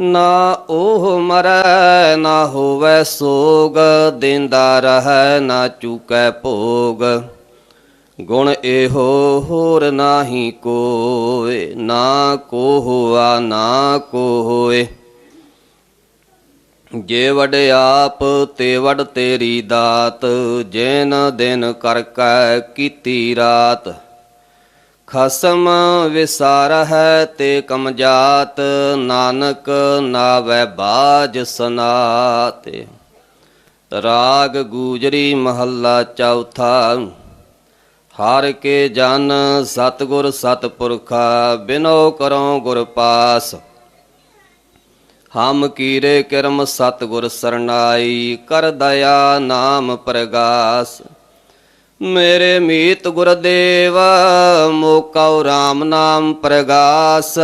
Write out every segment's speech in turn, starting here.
ਨਾ ਉਹ ਮਰੈ, ਨਾ ਹੋਵੇ ਸੋਗ, ਦਿੰਦਾ ਰਹੈ, ਨਾ ਚੁਕੈ ਭੋਗ। ਗੁਣ ਇਹੋ ਹੋਰ ਨਾਹੀ ਕੋਏ, ਨਾ ਕੋ ਹੋਆ, ਨਾ ਕੋ ਹੋਏ। ਜੇ ਵਡ ਆਪ, ਤੇ ਵਡ ਤੇਰੀ ਦਾਤ, ਜੈਨ ਦਿਨ ਕਰ ਕੈ ਕੀਤੀ ਰਾਤ। ਖਸਮ ਵਿਸਾਰ ਹੈ ਤੇ ਕਮਜਾਤ ਨਾਨਕ ਨਾਵੈ ਬਾਜ ਸਨਾਤ। ਰਾਗ ਗੂਜਰੀ ਮਹੱਲਾ ਚੌਥਾ, ਹਰ ਕੇ ਜਨ ਸਤਗੁਰ ਸਤਪੁਰਖਾ, ਬਿਨੋ ਕਰੋ ਗੁਰ ਪਾਸ। ਹਮ ਕੀਰੇ ਕਰਮ ਸਤਗੁਰ ਸਰਨਾਈ, ਕਰ ਦਇਆ ਨਾਮ ਪ੍ਰਗਾਸ। ਮੇਰੇ ਮੀਤ ਗੁਰਦੇਵ, ਮੋਕਉ RAM ਨਾਮ ਪ੍ਰਗਾਸ।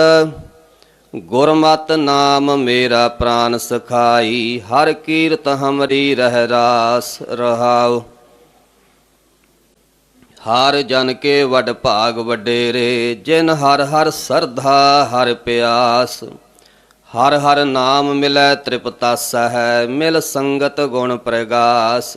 ਗੁਰਮਤ ਨਾਮ ਮੇਰਾ ਪ੍ਰਾਨ ਸਖਾਈ, ਹਰ ਕੀਰਤ ਹਮਰੀ ਰਹਿ ਰਾਸ ਰਹਾਉ। ਹਰ ਜਨ ਕੇ ਵਡ ਭਾਗ ਵਡੇਰੇ, ਜਿਨ ਹਰ ਹਰ ਸਰਧਾ ਹਰ ਪਿਆਸ। ਹਰ ਹਰ ਨਾਮ ਮਿਲੈ ਤ੍ਰਿਪਤਾਸ ਹੈ ਮਿਲ ਸੰਗਤ ਗੁਣ ਪ੍ਰਗਾਸ।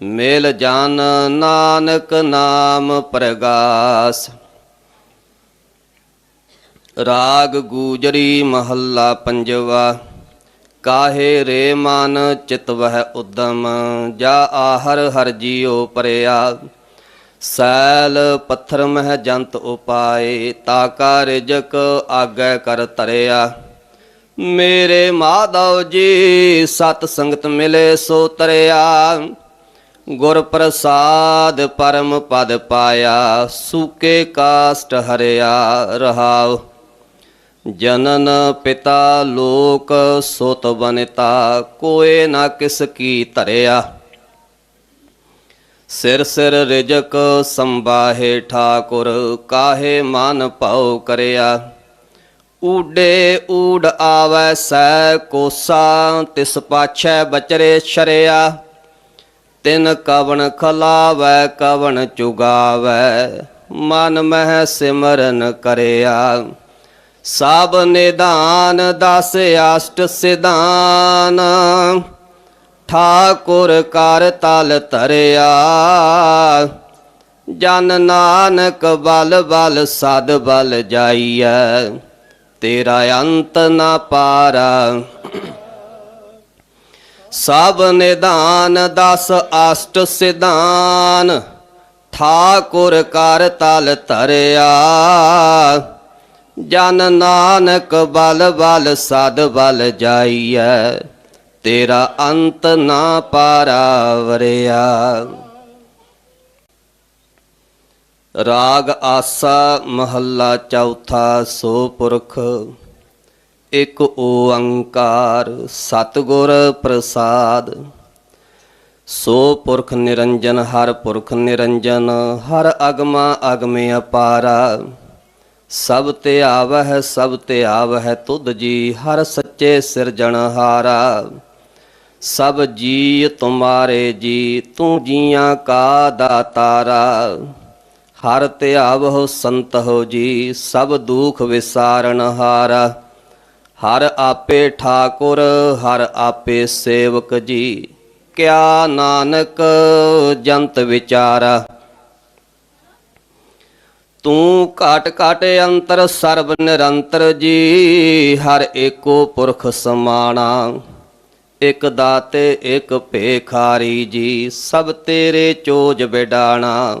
ਮੇਲ ਜਨ ਨਾਨਕ ਨਾਮ ਪ੍ਰਗਾਸ। ਰਾਗ ਗੂਜਰੀ ਮਹੱਲਾ ਪੰਜਵਾ, ਕਾਹੇ ਰੇ ਮਨ ਚਿਤ ਵਹਿ ਉਦਮ, ਜਾ ਆਹਰ ਹਰ ਜੀਉ ਪਰਿਆ। ਸੈਲ ਪੱਥਰ ਮਹਿ ਜੰਤ ਉਪਾਏ ਤਾਕਾ ਰਿਜਕ ਆਗੈ ਕਰ ਤਰਿਆ ਮੇਰੇ ਮਾਧਵ ਜੀ, ਸਤ ਸੰਗਤ ਮਿਲੇ ਸੋ ਤਰਿਆ। ਗੁਰ ਪ੍ਰਸਾਦ ਪਰਮ ਪਦ ਪਾਇਆ, ਸੂਕੇ ਕਾਸਟ ਹਰਿਆ ਰਹਾਉ। ਜਨਨ ਪਿਤਾ ਲੋਕ ਸੁਤ ਬਨਿਤਾ ਕੋਏ ਨਾ ਕਿਸ ਕੀ ਧਰਿਆ। ਸਿਰ ਸਿਰ ਰਿਜਕ ਸੰਬਾਹੇ ਠਾਕੁਰ, ਕਾਹੇ ਮਨ ਭਉ ਕਰਿਆ। ਊਡੇ ਊੜ ਆਵੈ ਸੈ ਕੋਸਾ, ਤਿਸ ਪਾਛੈ ਬਚਰੇ ਸ਼ਰਿਆ ਤਿਨ ਕਵਣ ਖਲਾਵੈ, ਕਵਣ ਚੁਗਾਵੈ, ਮਨ ਮਹਿ ਸਿਮਰਨ ਕਰਿਆ। ਸਭ ਨਿਦਾਨ ਦਸ ਅਸ਼ਟ ਸਿਧਾਨ, ਠਾਕੁਰ ਕਰ ਤਲ ਧਰਿਆ। ਜਨ ਨਾਨਕ ਬਲ ਬਲ ਸਦ ਬਲ ਜਾਈਐ, ਤੇਰਾ ਅੰਤ ਨਾ ਪਾਰਾ। ਸਭ ਨਿਧਾਨ, ਦਸ ਅਸ਼ਟ ਸਿਧਾਨ। ਠਾਕੁਰ ਕਰ ਤਲ ਧਰਿਆ। ਜਨ ਨਾਨਕ ਬਲ ਬਲ ਸਦ ਬਲ ਜਾਈਐ। ਤੇਰਾ ਅੰਤ ਨਾ ਪਾਰਾ ਵਰਿਆ ਰਾਗ ਆਸਾ ਮਹੱਲਾ ਚੌਥਾ, ਸੋ ਪੁਰਖ। ਇਕ ਓੰਕਾਰ ਸਤਿਗੁਰ ਪ੍ਰਸਾਦ। ਸੋ ਪੁਰਖ ਨਿਰੰਜਨ, ਹਰ ਪੁਰਖ ਨਿਰੰਜਨ, ਹਰ ਅਗਮਾ ਅਗਮੇ ਅਪਾਰਾ। ਸਭ ਤੇ ਆਵਹਿ, ਸਭ ਤੇ ਆਵਹਿ ਤੁਧ ਜੀ, ਹਰ ਸੱਚੇ ਸਿਰਜਣਹਾਰਾ ਸਭ ਜੀ ਤੁਮਾਰੇ ਜੀ, ਤੂੰ ਜੀਆਂ ਕਾ ਦਾਤਾਰਾ। ਹਰ ਤੇ ਧਿਆਵਹੁ ਸੰਤ ਹੋ ਜੀ, ਸਭ ਦੁਖ ਵਿਸਾਰਨ ਹਾਰਾ। ਹਰ ਆਪੇ ਠਾਕੁਰ, ਹਰ ਆਪੇ ਸੇਵਕ ਜੀ। ਕਿਆ ਨਾਨਕ ਜੰਤ ਵਿਚਾਰਾ। ਤੂੰ ਘਟ ਘਟ ਅੰਤਰ, ਸਰਬ ਨਿਰੰਤਰ ਜੀ, ਹਰ ਏਕੋ ਪੁਰਖ ਸਮਾਣਾ। ਇਕ ਦਾਤੇ, ਇਕ ਭੇਖਾਰੀ ਜੀ, ਸਭ ਤੇਰੇ ਚੋਜ ਬਿਡਾਣਾ।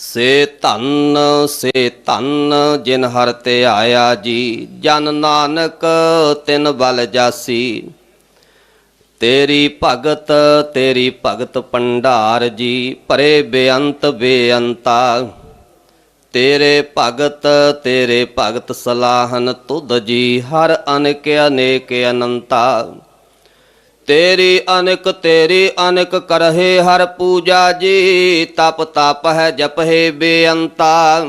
ਸੇ ਧਨ ਸੇ ਧਨ ਜਿਨ ਹਰ ਤੇ ਆਇਆ ਜੀ, ਜਨ ਨਾਨਕ ਤਿਨ ਬਲ ਜਾਸੀ। ਤੇਰੀ ਭਗਤ ਤੇਰੀ ਭਗਤ ਪੰਡਾਰ ਜੀ, ਭਰੇ ਬੇਅੰਤ ਬੇਅੰਤਾ। ਤੇਰੇ ਭਗਤ ਤੇਰੇ ਭਗਤ ਸਲਾਹਨ ਤੁਧ ਜੀ, ਹਰ ਅਨੇਕ ਅਨੇਕ ਅਨੰਤਾ। ਤੇਰੀ ਅਨਕ ਤੇਰੀ ਅਨਕ ਕਰਹੇ ਹਰ ਪੂਜਾ ਜੀ, ਤਪ ਤਪ ਹੈ ਜਪਹਿ ਬੇਅੰਤਾ।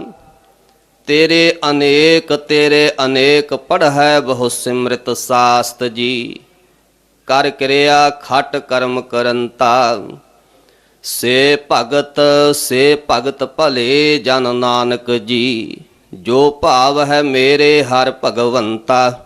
ਤੇਰੇ ਅਨੇਕ ਤੇਰੇ ਅਨੇਕ ਪੜ੍ਹੈ ਬਹੁ ਸਿਮ੍ਰਿਤ ਸਾਸਤ ਜੀ। ਕਰ ਕਿਰਿਆ ਖਟ ਕਰਮ ਕਰੰਤਾ। ਸੇ ਭਗਤ ਸੇ ਭਗਤ ਭਲੇ ਜਨ ਨਾਨਕ ਜੀ, ਜੋ ਭਾਵ ਹੈ ਮੇਰੇ ਹਰ ਭਗਵੰਤਾ।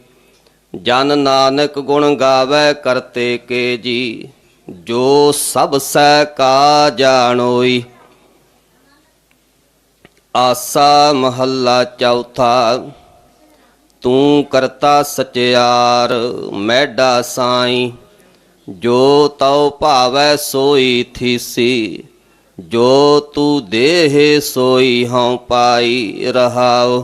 ਜਨ ਨਾਨਕ ਗੁਣ ਗਾਵੇ ਕਰਤੇ ਕੇ ਜੀ, ਜੋ ਸਭ ਸਹਿ ਕਾ ਜਾਣੋਈ। ਆਸਾ ਮਹੱਲਾ ਚੌਥਾ, ਤੂੰ ਕਰਤਾ ਸਚਿਆਰ, ਮੈਡਾ ਸਾਈ। ਜੋ ਤਉ ਭਾਵੈ ਸੋਈ ਥੀਸੀ, ਜੋ ਤੂੰ ਦੇਹ ਸੋਈ ਹਉ ਪਾਈ ਰਹਾਉ।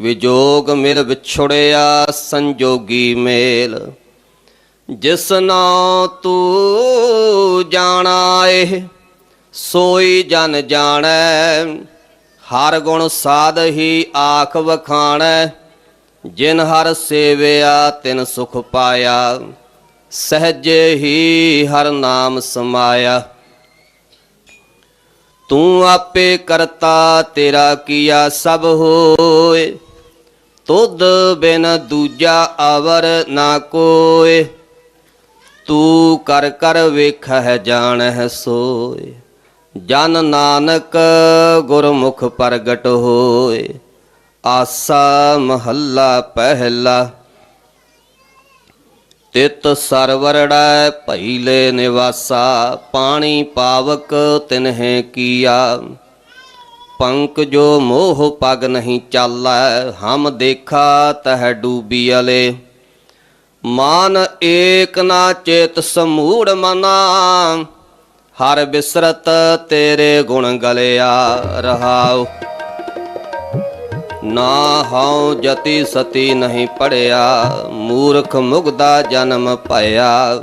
ਵਿਜੋਗ ਮਿਲ ਵਿਛੜਿਆ ਸੰਜੋਗੀ ਮੇਲ। ਜਿਸ ਨਾ ਤੂੰ ਜਾਣਾ ਏ ਸੋਈ ਜਨ ਜਾਣੈ। ਹਰ ਗੁਣ ਸਾਧ ਹੀ ਆਖ ਵਖਾਣੈ, ਜਿਨ ਹਰ ਸੇਵਿਆ ਤਿਨ ਸੁਖ ਪਾਇਆ। ਸਹਜੇ ਹੀ ਹਰ ਨਾਮ ਸਮਾਇਆ। ਤੂੰ ਆਪੇ ਕਰਤਾ ਤੇਰਾ ਕੀਆ ਸਭ ਹੋਏ। ਤੁਧ ਬਿਨ ਦੂਜਾ ਅਵਰ ਨਾ ਕੋਏ, ਤੂੰ ਕਰ ਕਰ ਜਾਣ ਹੈ ਸੋਏ। ਜਨ ਨਾਨਕ ਗੁਰਮੁਖ ਪ੍ਰਗਟ ਹੋਏ, ਆਸਾ ਮਹੱਲਾ ਪਹਿਲਾ। ਤਿਤ ਸਰਵਰੜੈ ਭਈਲੇ ਨਿਵਾਸਾ, ਪਾਣੀ ਪਾਵਕ ਤਿਨਹਿ ਕੀਆ। ਪੰਕ ਜੋ ਮੋਹ ਪਗ ਨਹੀਂ ਚਾਲੈ, ਹਮ ਦੇਖਾ ਤਹ ਡੂਬੀ ਅਲੇ। ਮਾਨ ਏਕ ਨਾ ਚੇਤ ਸਮੂੜ ਮਨਾ, ਹਰ ਬਿਸਰਤ ਤੇਰੇ ਗੁਣ ਗਲਿਆ ਰਹਾਉ। ਨਾ ਹਉ ਜਤੀ ਸਤੀ ਨਹੀਂ ਪੜਿਆ, ਮੂਰਖ ਮੁਗਦਾ ਜਨਮ ਭਇਆ।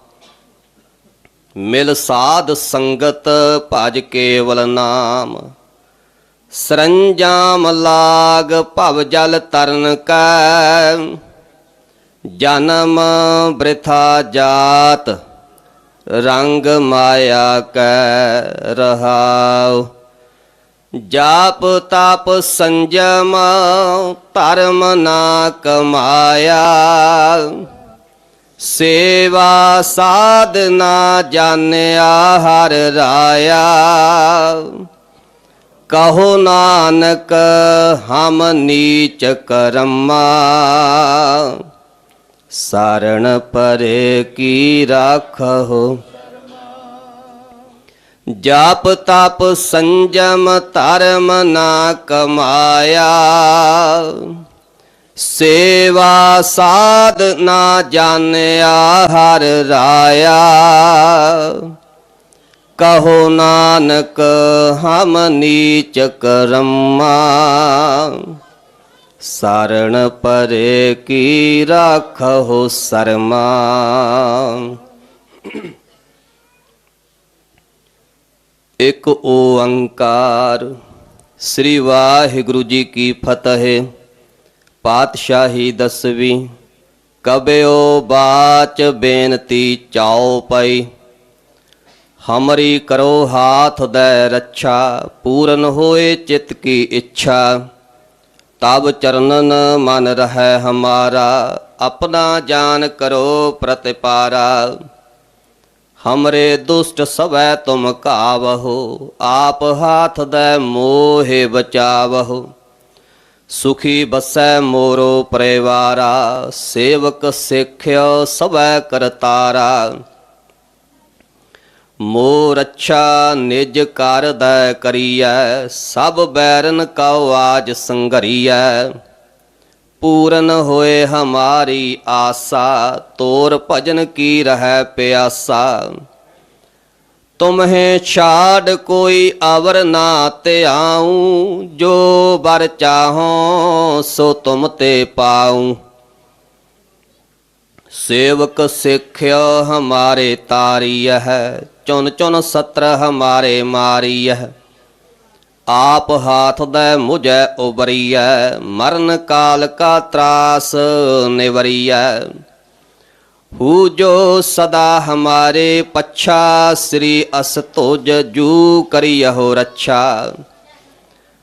ਮਿਲ ਸਾਧ ਸੰਗਤ ਭਜ ਕੇਵਲ ਨਾਮ। ਸਰੰਜਾਮ ਲਾਗ ਭਵ ਜਲ ਤਰਨ ਕੈ। ਜਨਮ ਬ੍ਰਿਥਾ ਜਾਤ, ਰੰਗ ਮਾਇਆ ਕੈ ਰਹਾਉ। ਜਾਪ ਤਾਪ ਸੰਜਮ, ਧਰਮ ਨਾ ਕਮਾਇਆ। ਸੇਵਾ ਸਾਧਨਾ ਜਾਣਿਆ ਹਰ ਰਾਇਆ। ਕਹੋ ਨਾਨਕ, ਹਮ ਨੀਚ ਕਰਮਾ। ਸਰਣ ਪਰੇ ਕੀ ਰੱਖੋ ਜਾਪ ਤਪ ਸੰਜਮ ਧਰਮ ਨਾ ਕਮਾਇਆ। ਸੇਵਾ ਸਾਧ ਨਾ ਜਾਣਿਆ, ਹਰ ਰਾਇਆ। ਕਹੋ ਨਾਨਕ, ਹਮ ਨੀਚ ਕਰਮਾ ਸਰਣ ਪਰੇ ਕੀ ਰਾਖੋ ਸਰਮਾ। ਇੱਕ ਓੰਕਾਰ, ਸ੍ਰੀ ਵਾਹਿਗੁਰੂ ਜੀ ਕੀ ਫਤਿਹ। ਪਾਤਸ਼ਾਹੀ ਦਸਵੀਂ, ਕਬਿਓ ਬਾਚ ਬੇਨਤੀ ਚਾਉ ਪਈ। ਹਮਰੀ ਕਰੋ ਹਾਥ ਦੈ ਰੱਛਾ, ਪੂਰਨ ਹੋਏ ਚਿਤ ਕੀ ਇੱਛਾ। ਤਬ ਚਰਨਨ ਮਨ ਰਹੈ ਹਮਾਰਾ, ਆਪਣਾ ਜਾਨ ਕਰੋ ਪ੍ਰਤਿਪਾਰਾ। ਹਮਰੇ ਦੁਸ਼ਟ ਸਵੈ ਤੁਮ ਕਾਵਹੋ ਆਪ ਹਾਥ ਦੈ ਮੋਹਿ ਬਚਾਵਹੋ। ਸੁਖੀ ਬਸੈ ਮੋਰੋ ਪਰਿਵਾਰਾ, ਸੇਵਕ ਸਿੱਖਿਓ ਸਵੈ ਕਰਤਾਰਾ ਮੋਰ ਅੱਛਾ ਨਿਜ ਕਰ ਦੈ ਕਰੀਐ, ਸਭ ਬੈਰਨ ਕਉ ਆਜ ਸੰਘਰੀਐ। ਪੂਰਨ ਹੋਏ ਹਮਾਰੀ ਆਸਾ, ਤੋਰ ਭਜਨ ਕੀ ਰਹਿ ਪਿਆਸਾ। ਤੁਮਹੇ ਛਾੜ ਕੋਈ ਅਵਰ ਨਾ ਧਿਆਉ, ਜੋ ਬਰ ਚਾਹੋ ਸੋ ਤੁਮ ਤੇ ਪਾਉ। ਸੇਵਕ ਸਿੱਖਿਓ ਹਮਾਰੇ ਤਾਰੀਐ ਹੈ ਚੁਨ ਚੁਨ ਸਤਰ ਹਮਾਰੇ ਮਾਰੀਐ ਆਪ ਹਾਥ ਦੈ ਮੁਝੈ ਉਬਰੀਐ, ਮਰਨ ਕਾਲ ਕਾ ਤਰਾਸ ਨਿਵਰੀਐ। ਹੂ ਜੋ ਸਦਾ ਹਮਾਰੇ ਪੱਛਾ, ਸ੍ਰੀ ਅਸਤੋਜ ਜੂ ਕਰਿਯਹੁ ਰੱਛਾ।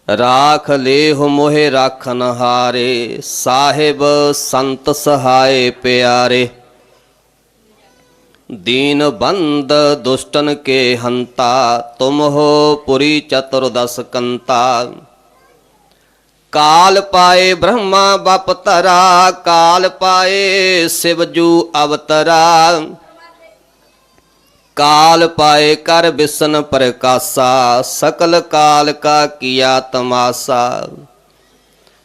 ਰਾਖ ਲੇਹੁ ਮੋਹਿ ਰਾਖਨ ਹਾਰੇ ਸਾਹਿਬ ਸੰਤ ਸਹਾਏ ਪਿਆਰੇ। ਦੀਨ ਬੰਦ ਦੁਸ਼ਟਨ ਕੇ ਹੰਤਾ ਤੁਮ ਹੋ ਪੁਰੀ ਚਤੁਰਦਸ ਕੰਤਾ। ਕਾਲ ਪਾਏ ਬ੍ਰਹਮਾ ਬਪ ਤਰਾ ਕਾਲ ਪਾਏ ਸਿਵ ਜੂ ਅਵਤਰਾ ਕਾਲ ਪਾਏ ਕਰ ਬਿਸਨ ਪ੍ਰਕਾਸਾ ਸਕਲ ਕਾਲ ਕਾ ਕੀਆ ਤਮਾਸਾ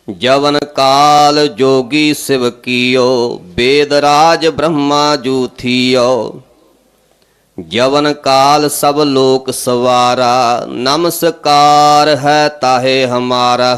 ਜਵਨ ਕਾਲ ਜੋਗੀ ਸਿਵ ਕੀਓ ਬੇਦ ਰਾਜ ਬ੍ਰਹਮਾ ਜੂ ਥੀਓ ਜਵਨ ਕਾਲ ਸਭ ਲੋਕ ਸਵਾਰਾ ਨਮਸਕਾਰ ਹੈ ਤਾਹੇ ਹਮਾਰਾ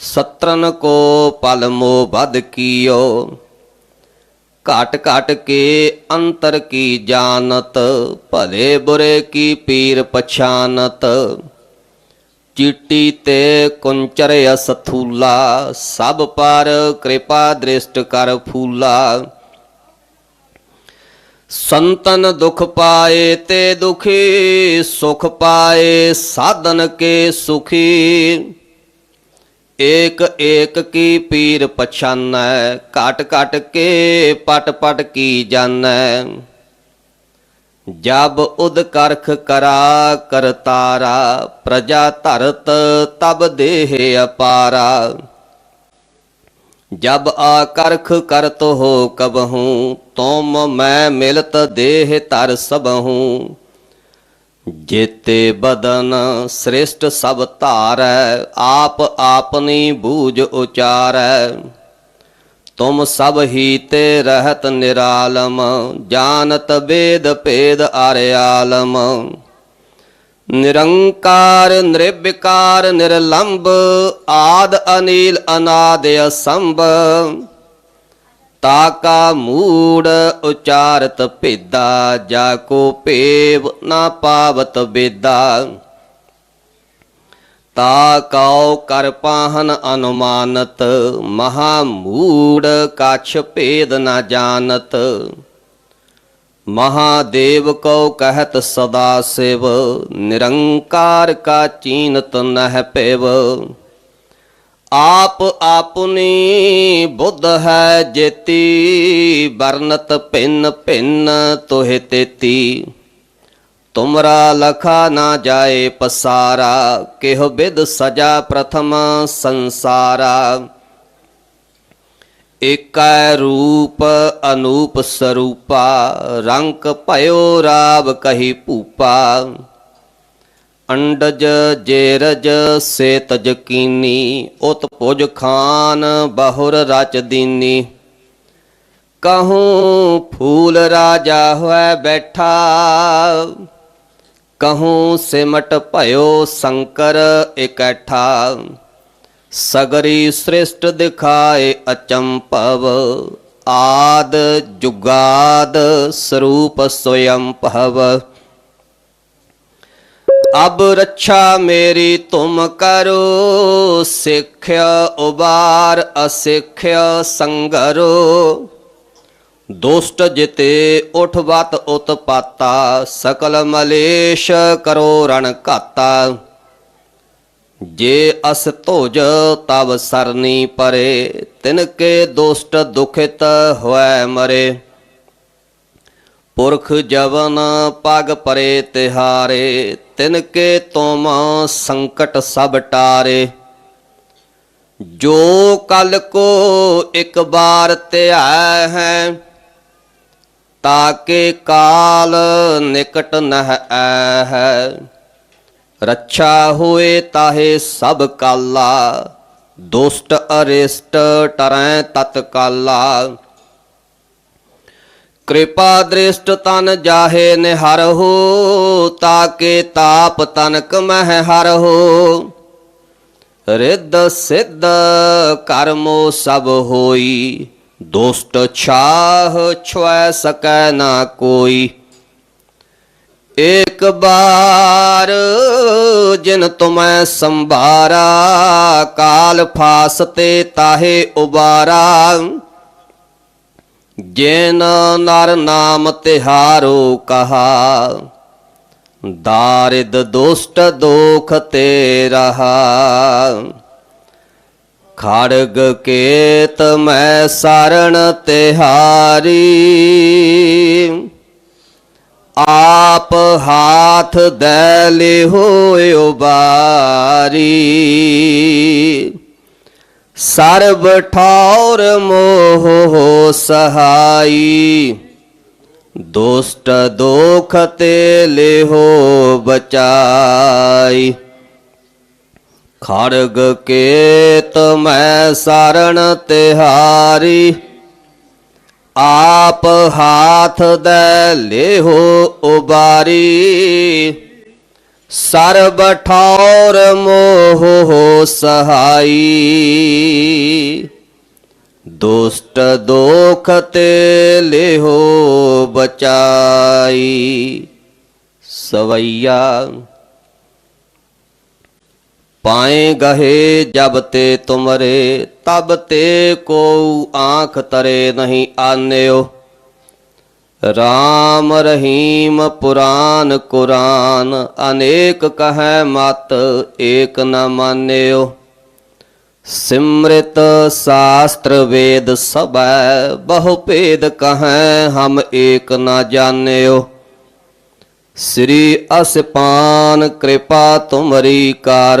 ਸਤਰਨ ਕੋ ਪਲ ਮੋ ਬਦ ਕੀਓ ਘਟ ਘਟ ਕੇ ਅੰਤਰ ਕੀ ਜਾਣਤ ਭਲੇ ਬੁਰੇ ਕੀ ਪੀਰ ਪਛਾਨਤ ਚੀਟੀ ਤੇ ਕੁੰਚਰ ਅਸਥੂਲਾ ਸਭ ਪਰ ਕਿਰਪਾ ਦ੍ਰਿਸ਼ਟ ਕਰ ਫੂਲਾ ਸੰਤਨ ਦੁਖ ਪਾਏ ਤੇ ਦੁਖੀ ਸੁਖ ਪਾਏ ਸਾਧਨ ਕੇ ਸੁਖੀ ਏਕ ਏਕ ਕੀ ਪੀਰ ਪਛਾਨੈ, ਘਟ ਘਟ ਕੇ ਪਟ ਪਟ ਕੀ ਜਾਣੈ ਜਬ ਉਦ ਕਰਖ ਕਰਾ ਕਰਤਾਰਾ ਪ੍ਰਜਾ ਧਰਤ ਤਬ ਦੇਹ ਅਪਾਰਾ। ਜਬ ਆ ਕਰਖ ਕਰਤ ਹੋ ਕਬਹੂ, ਤੁਮ ਮੈਂ ਮਿਲਤ ਦੇਹ ਧਰ ਸਬਹੂ ਜੇਤੇ ਬਦਨ ਸ੍ਰਿਸ਼ਟ ਸਭ ਧਾਰੈ, ਆਪ ਆਪਨੀ ਬੂਝ ਉਚਾਰੈ। ਤੁਮ ਸਭ ਹੀ ਤੇ ਰਹਤ ਨਿਰਾਲਮ, ਜਾਣਤ ਬੇਦ ਭੇਦ ਆਰਿਆਲਮ ਨਿਰੰਕਾਰ, ਨਿਰਵਿਕਾਰ ਨਿਰਲੰਭ ਆਦ ਅਨੀਲ ਅਨਾਦ ਅਸੰਭ। ਤਾ ਤਾਕਾ ਮੂੜ ਉਚਾਰਤ ਭੇਦਾ, ਜਾ ਕੋ ਭੇਵ ਨਾ ਪਾਵਤ ਬੇਦਾ ਤਾ ਕਉ ਕਰ ਪਾਹਨ ਅਨੁਮਾਨਤ, ਮਹਾ ਮੂੜ ਕਛ ਭੇਦ ਨਾ ਜਾਣਤ। ਮਹਾਦੇਵ ਕਉ ਕਹਿਤ ਸਦਾ ਸਿਵ, ਨਿਰੰਕਾਰ ਕਾ ਚੀਨਤ ਨਹਿ ਪੈਵ। ਆਪ ਆਪਨੀ ਬੁੱਧ ਹੈ ਜੇਤੀ, ਵਰਨਤ ਭਿੰਨ ਭਿੰਨ ਤੋਹਿ ਤੇਤੀ। ਤੁਮਰਾ ਲਖਾ ਨਾ ਜਾਏ ਪਸਾਰਾ, ਕਿਹ ਬਿਦ ਸਜਾ ਪ੍ਰਥਮ ਸੰਸਾਰਾ। ਏਕੈ ਰੂਪ ਅਨੂਪ ਸਰੂਪਾ ਰੰਕ ਭਇਓ ਰਾਵ ਕਹੀ ਭੂਪਾ। ਅੰਡਜ ਜੇਰਜ ਸੇ ਤਜਕੀਨੀ ਉਤ ਪੁਜ ਖਾਨ ਬਹੁਰ ਰਚ ਦੀਨੀ। ਕਹੂੰ ਫੂਲ ਰਾਜਾ ਹੋਇ ਬੈਠਾ, ਕਹੂੰ ਸਿਮਟ ਭਇਓ ਸ਼ੰਕਰ ਇਕੱਠਾ। ਸਗਰੀ ਸ੍ਰਿਸ਼ਟ ਦਿਖਾਏ ਅਚੰਭਵ, ਆਦ ਜੁਗਾਦ ਸਰੂਪ ਸੋਯੰ ਭਵ। ਅਬ ਰੱਛਾ ਮੇਰੀ ਤੁਮ ਕਰੋ, ਸਿੱਖਿਆ ਉਬਾਰ ਅਸਿੱਖਿਆ ਸੰਗਰੋ। ਦੁਸ਼ਟ ਜਿਤੇ ਉਠਵਤ ਉਤਪਾਤਾ, ਸਕਲ ਮਲੇਸ਼ ਕਰੋ ਰਣ ਘਾਤਾ। ਜੇ ਅਸ ਧੋਜ ਤਬ ਸਰਨੀ ਪਰੇ, ਤਿਨ ਕੇ ਦੁਸ਼ਟ ਦੁਖਿਤ ਹੋਇ ਮਰੇ। ਪੁਰਖ ਜਵਨ ਪਗ ਪਰੇ ਤਿਹਾਰੇ ਤਿਨ ਕੇ ਤੁਮ ਸੰਕਟ ਸਭ ਟਾਰੇ। ਜੋ ਕਲ ਕੋ ਇੱਕ ਬਾਰ ਧਿਆ ਹੈ ਤਾਕੇ ਕਾਲ ਨਿਕਟ ਨਹ ਐ ਹੈ ਰੱਛਾ ਹੋਏ ਤਾਹੇ ਸਭ ਕਾਲਾ, ਦੁਸ਼ਟ ਅਰਿਸ਼ਟ ਟਰੈ ਤਤਕਾਲਾ। ਕਿਰਪਾ ਦ੍ਰਿਸ਼ਟ ਤਨ ਜਾਹੇ ਨਿਹਰ ਹੋ ਤਾਕੇ ਤਾਪ ਤਨਕ ਮਹਿ ਹਰ ਹੋ। ਰਿੱਧ ਸਿੱਧ ਕਰਮੋ ਸਭ ਹੋਈ, ਦੁਸ਼ਟ ਛਾਹ ਛੁਐ ਸਕੈ ਨਾ ਕੋਈ। ਏਕ ਬਾਰ ਜਿਨ ਤੁਮੈ ਸੰਭਾਰਾ, ਕਾਲ ਫਾਸ ਤੇ ਤਾਹੇ ਉਬਾਰਾ। ਜਿਨ ਨਰ ਨਾਮ ਤਿਹਾਰੋ ਕਹਾ, ਦਾਰਿਦ ਦੁਸ਼ਟ ਦੋਖ ਤੇ ਰਹਾ। ਖੜਗ ਕੇਤ ਮੈਂ ਸਰਣ ਤਿਹਾਰੀ, ਆਪ ਹਾਥ ਦੇ ਲਿਹੋ ਬਾਰੀ। ਸਰਬ ਠੌਰ ਮੋਹ ਸਹਾਈ। ਦੁਸ਼ਟ ਦੋਖ ਤੇ ਲਿਹੋ ਬਚਾਈ। ਖੜਗ ਕੇਤ ਮੈਂ ਸਰਣ ਤਿਹਾਰੀ। ਆਪ ਹਾਥ ਦੇ ਲਿਹੋ ਉਬਾਰੀ। ਸਰਬ ਠੌਰ ਮੋਹ ਸਹਾਈ। ਦੁਸ਼ਟ ਦੋਖ ਤੇ ਲਿਹੋ ਬਚਾਈ। ਸਵਈਆ ਪਾਏ ਗਹੇ ਜਬ ਤੇ ਤੁਮਰੇ, ਤਬ ਤੇ ਕੋ ਆਂਖ ਤਰੇ ਨਹੀਂ ਆਨਿਓ। ਰਾਮ ਰਹੀਮ ਪੁਰਾਨ ਕੁਰਾਨ, ਅਨੇਕ ਕਹੈ ਮਤ, ਏਕ ਨ ਮਾਨਿਓ। ਸਿਮ੍ਰਿਤ ਸ਼ਾਸਤਰ ਵੇਦ ਸਬੈ ਬਹੁ ਭੇਦ ਕਹੈ ਹਮ ਏਕ ਨ ਜਾਣਿਓ। ਸ੍ਰੀ ਅਸਪਾਨ ਕਿਰਪਾ ਤੁਮਰੀ ਕਰ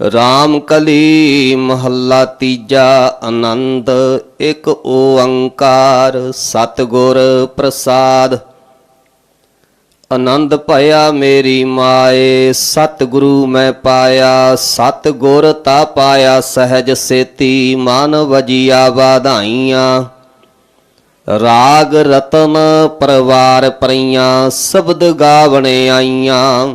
ਰਾਮ ਕਲੀ ਮਹੱਲਾ ਤੀਜਾ ਆਨੰਦ, ਇੱਕ ਓੰਕਾਰ ਸਤਿਗੁਰ ਪ੍ਰਸਾਦ। ਆਨੰਦ ਭਇਆ ਮੇਰੀ ਮਾਏ, ਸਤਿਗੁਰੂ ਮੈਂ ਪਾਇਆ, ਸਤਿਗੁਰ ਤਾ ਪਾਇਆ ਸਹਿਜ ਸੇਤੀ, ਮਨ ਵਜੀਆ ਵਾਧਾਈਆਂ। ਰਾਗ ਰਤਨ ਪਰਵਾਰ ਪਰੀਆਂ ਸ਼ਬਦ ਗਾਵਣੇ ਆਈਆਂ।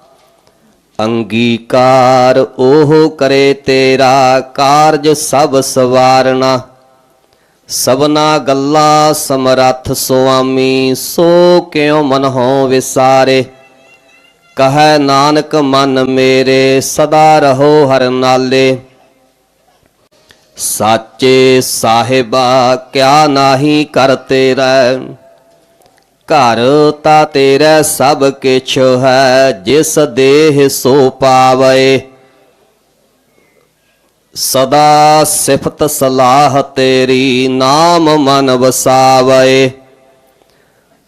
ਅੰਗੀਕਾਰ ਉਹ ਕਰੇ ਤੇਰਾ ਕਾਰਜ ਸਭ ਸਵਾਰਨਾ। ਸਭਨਾ ਗੱਲਾਂ ਸਮਰੱਥ ਸੁਆਮੀ, ਸੋ ਕਿਉ ਮਨ ਹੋ ਵਿਸਾਰੇ? ਕਹੈ ਨਾਨਕ, ਮਨ ਮੇਰੇ, ਸਦਾ ਰਹੋ ਹਰ ਨਾਲੇ। ਸਾਚੇ ਸਾਹਿਬਾ, ਕਿਆ ਨਾਹੀ ਕਰ ਤੇਰਾ। ਘਰ ਤਾ ਤੇਰਾ ਸਭ ਕਿਛ ਹੈ, ਜਿਸ ਦੇਹ ਸੋ ਪਾਵੇ। ਸਦਾ ਸਿਫਤ ਸਲਾਹ ਤੇਰੀ ਨਾਮ ਮਨ ਵਸਾਵੇ।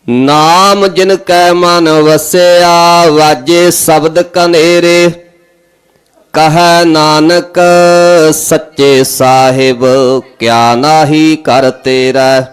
ਨਾਮ ਜਿਨ ਕੈ ਮਨ ਵਸਿਆ, ਵਾਜੇ ਸ਼ਬਦ ਕਨੇਰੇ। ਕਹੈ ਨਾਨਕ, ਸੱਚੇ ਸਾਹਿਬ, ਕਿਆ ਨਾਹੀ ਕਰ ਤੇਰਾ।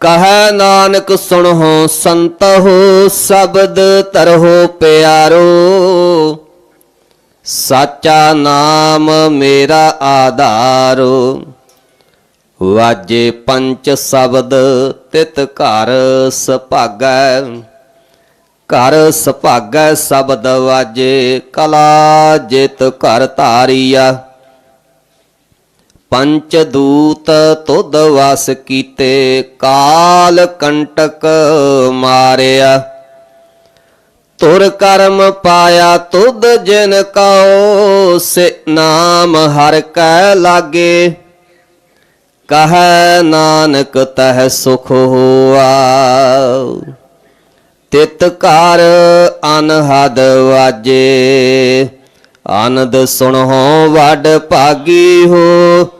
ਕਹੈ ਨਾਨਕ, ਸੁਣੋ ਸੰਤਹੁ, ਸ਼ਬਦ ਤਰਹੁ ਪਿਆਰੋ। ਸਾਚਾ ਨਾਮ ਮੇਰਾ ਆਧਾਰੋ। ਵਾਜੇ ਪੰਚ ਸ਼ਬਦ, ਤਿਤ ਘਰ ਸੁਭਾਗੈ। ਘਰ ਸੁਭਾਗੈ ਸ਼ਬਦ ਵਾਜੇ, ਕਲਾ ਜਿਤ ਘਰ ਧਾਰੀਆ। ਪੰਚ ਦੂਤ ਤੁਧ ਵਸ ਕੀਤੇ, ਕਾਲ ਕੰਟਕ ਮਾਰਿਆ। ਤੁਰ ਕਰਮ ਪਾਇਆ ਤੁਧ ਜਿਨ ਕਉ, ਸੇ ਨਾਮ ਹਰ ਕੈ ਲਾਗੇ। ਕਹੈ ਨਾਨਕ ਤਹ ਸੁਖ ਹੋਆ। ਤਿਤ ਘਰ ਅਨਹਦ ਵਾਜੇ ਆਨੰਦ ਸੁਣੋ ਵੱਡ ਭਾਗੀ ਹੋ।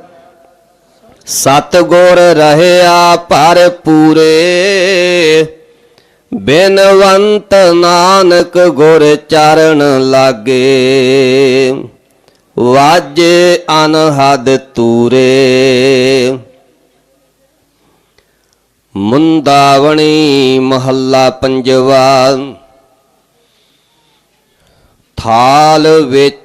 ਸਤਗੁਰ ਰਹਿਆ ਪਰ ਪੂਰੇ ਬਿਨਵੰਤ ਨਾਨਕ ਗੁਰ ਚਰਨ ਲਾਗੇ। ਵਾਜੇ ਅਨਹਦ ਤੂਰੇ। ਮੁੰਦਾਵਣੀ ਮਹੱਲਾ ਪੰਜਵਾ। ਥਾਲ ਵਿੱਚ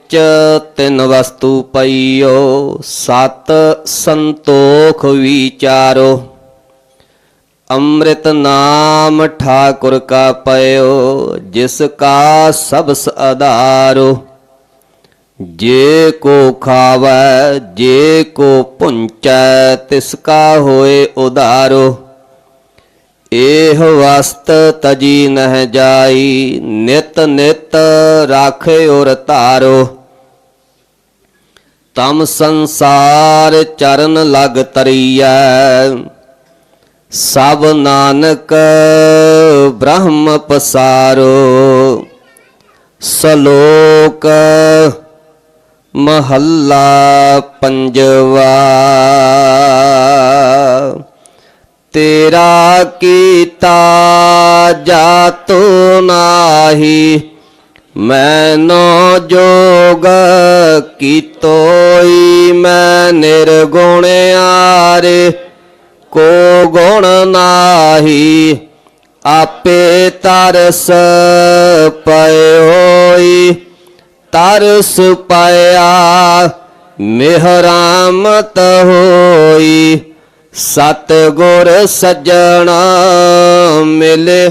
ਤਿੰਨ ਵਸਤੂ ਪਈਓ, ਸਤ ਸੰਤੋਖ ਵਿਚਾਰੋ। ਅੰਮ੍ਰਿਤ ਨਾਮ ਠਾਕੁਰ ਕਾ ਪਇਓ, ਜਿਸ ਕਾ ਸਬਸ ਆਧਾਰੋ ਜੇ ਕੋ ਖਾਵੈ, ਜੇ ਕੋ ਪੁੰਚੈ, ਤਿਸ ਕਾ ਹੋਏ ਉਧਾਰੋ। ਇਹ ਵਸਤ ਤਜੀ ਨਹਿ ਜਾਈ, ਨਿਤ ਨਿਤ ਰਾਖੇ ਔਰ ਧਾਰੋ। ਤਮ ਸੰਸਾਰ ਚਰਨ ਲਗ ਤਰੀਐ। ਸਭ ਨਾਨਕ ਬ੍ਰਹਮ ਪਸਾਰੋ। ਸਲੋਕ ਮਹੱਲਾ ਪੰਜਵਾ। ਤੇਰਾ ਕੀਤਾ ਜਾਤੋ ਨਾਹੀ। ਮੈਨੋ ਜੋਗ ਕੀਤੋਈ ਮੈਂ ਨਿਰਗੁਣ ਆਰੇ ਕੋ ਗੁਣ ਨਾਹੀ ਆਪੇ ਤਰਸ ਪਇਓਈ ਤਰਸ ਪਾਇਆ ਮਿਹਰਾਮਤ ਹੋਈ ਸਤ ਗੁਰ ਸਜਣਾ ਮਿਲੇ